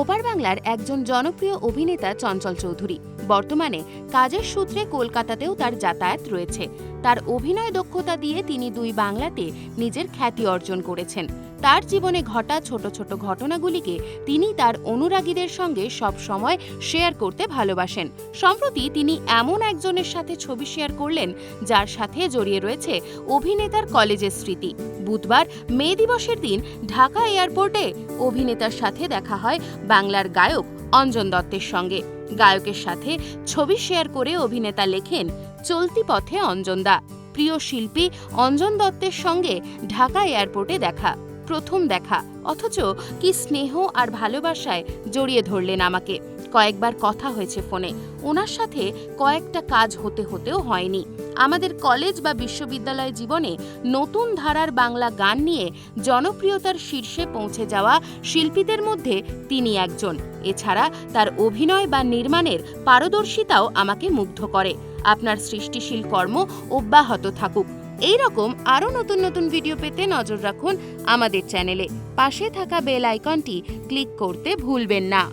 ওপার বাংলার একজন জনপ্রিয় অভিনেতা চঞ্চল চৌধুরী। বর্তমানে কাজের সূত্রে কলকাতাতেও তার যাতায়াত রয়েছে। তার অভিনয় দক্ষতা দিয়ে তিনি দুই বাংলাতে নিজের খ্যাতি অর্জন করেছেন। তার জীবনে ঘটা ছোট ছোট ঘটনাগুলিকে তিনি তার অনুরাগীদের সঙ্গে সব সময় শেয়ার করতে ভালোবাসেন। সম্প্রতি তিনি এমন একজনের সাথে ছবি শেয়ার করলেন, যার সাথে জড়িয়ে রয়েছে অভিনেতার কলেজের স্মৃতি। বুধবার, মে দিবসের দিন ঢাকা এয়ারপোর্টে অভিনেতার সাথে দেখা হয় বাংলার গায়ক অঞ্জন দত্তের সঙ্গে। গায়কের সাথে ছবি শেয়ার করে অভিনেতা লেখেন চলতি পথে অঞ্জন দা প্রিয় শিল্পী অঞ্জন দত্তের সঙ্গে ঢাকা এয়ারপোর্টে দেখা, প্রথম দেখা। অথচ কি স্নেহ আর ভালোবাসায় জড়িয়ে ধরলেন আমাকে। কয়েকবার কথা হয়েছে ফোনে। ওনার সাথে কয়েকটা কাজ হতে হতেও হয়নি। আমাদের কলেজ বা বিশ্ববিদ্যালয় জীবনে নতুন ধারার বাংলা গান নিয়ে জনপ্রিয়তার শীর্ষে পৌঁছে যাওয়া শিল্পীদের মধ্যে তিনি একজন। এছাড়া তার অভিনয় বা নির্মাণের পারদর্শিতাও আমাকে মুগ্ধ করে। আপনার সৃষ্টিশীল কর্ম অব্যাহত থাকুক। এই রকম আরও নতুন নতুন ভিডিও পেতে নজর রাখুন আমাদের চ্যানেলে। পাশে থাকা বেল আইকনটি ক্লিক করতে ভুলবেন না।